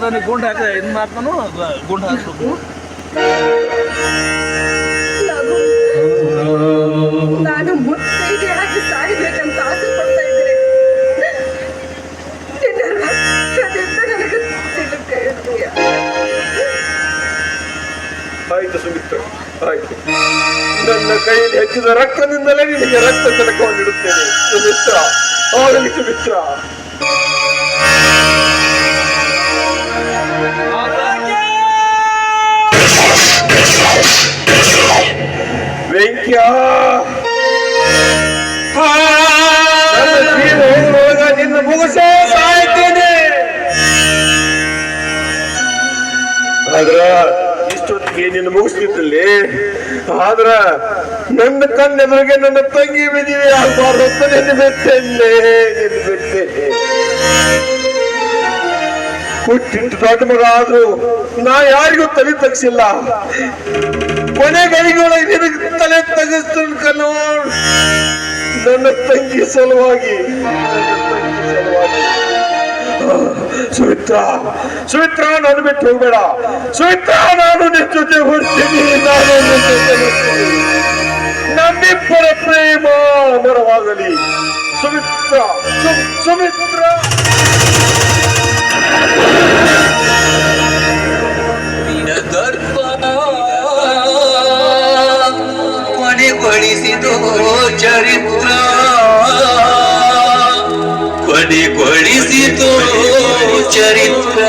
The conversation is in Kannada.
ತಂಗಿ ಗುಂಡ್ ಹಾಕ ಇದ್ ಮಾಡ್ತಾನು ಗುಂಡ್ ಹಾಕ್ಬೇಕು. ನಾನು ಮುತ್ತೈದೆಯಾಗಿ ಸಾಯ್ಬೇಕಂತ ಆಸೆ ಪಡ್ತಾ ಇದ್ರೆ. ಆಯ್ತು ಸುಮಿತ್ರ. ನನ್ನ ಕೈಯಲ್ಲಿ ಹೆಚ್ಚಿದ ರಕ್ತದಿಂದಲೇ ನಿನಗೆ ರಕ್ತ ತಡಕೊಂಡಿಡುತ್ತೇನೆ ಸುಮಿತ್ರ ಆಗಲಿ ಸುಮಿತ್ರ ಹೋಗುವಾಗ ನಿನ್ನ ಮುಗಿಸೇ ಸಾಯ್ತೇನೆ. ಆದ್ರ ಇಷ್ಟೊತ್ತಿಗೆ ನಿನ್ನ ಮುಗಿಸ್ತಿದ್ದಲ್ಲಿ. ಆದ್ರ ನನ್ನ ಕಣ್ಣೆದುರಿಗೆ ನನ್ನ ತಂಗಿ ಬಿದ್ದೀವಿ ಆಗ್ಬಾರ್ದು ಅಂತ ನಿನ್ನ ಬಿಟ್ಟೆನೆ ನಿನ್ನ ಬಿಟ್ಟೆ ಹುಟ್ಟಿಟ್ಟು ದೊಡ್ಡ ಮಗ ಆದ್ರೂ ನಾ ಯಾರಿಗೂ ತಲೆ ತಗ್ಸಿಲ್ಲ. ಕೊನೆ ಗಳಿಗೊಳಗೆ ನಿನಗೆ ತಲೆ ತಗಸ್ತನ್ಕಲ್ಲೋ ನನ್ನ ತಂಗಿ ಸಲುವಾಗಿ ನನ್ನ ತಂಗಿ ಸಲುವಾಗಿ ಸುಮಿತ್ರ ಸುಮಿತ್ರ ನಾನು ಬಿಟ್ಟು ಹೋಗ್ಬೇಡ. ಸುಮಿತ್ರ ನಾನು ನಿನ್ನ ಜೊತೆ ಹೊಡ್ತೀನಿ ನಾನು. ನಮ್ಮಿಬ್ಬರ ಪ್ರೇಮ ಅಮರವಾಗಲಿ ಸುಮಿತ್ರ ಸುಮಿತ್ರ. ಕೊನೆಗೊಳಿಸಿದು ಚರಿತ್ರ. ಚರಿತ್ರ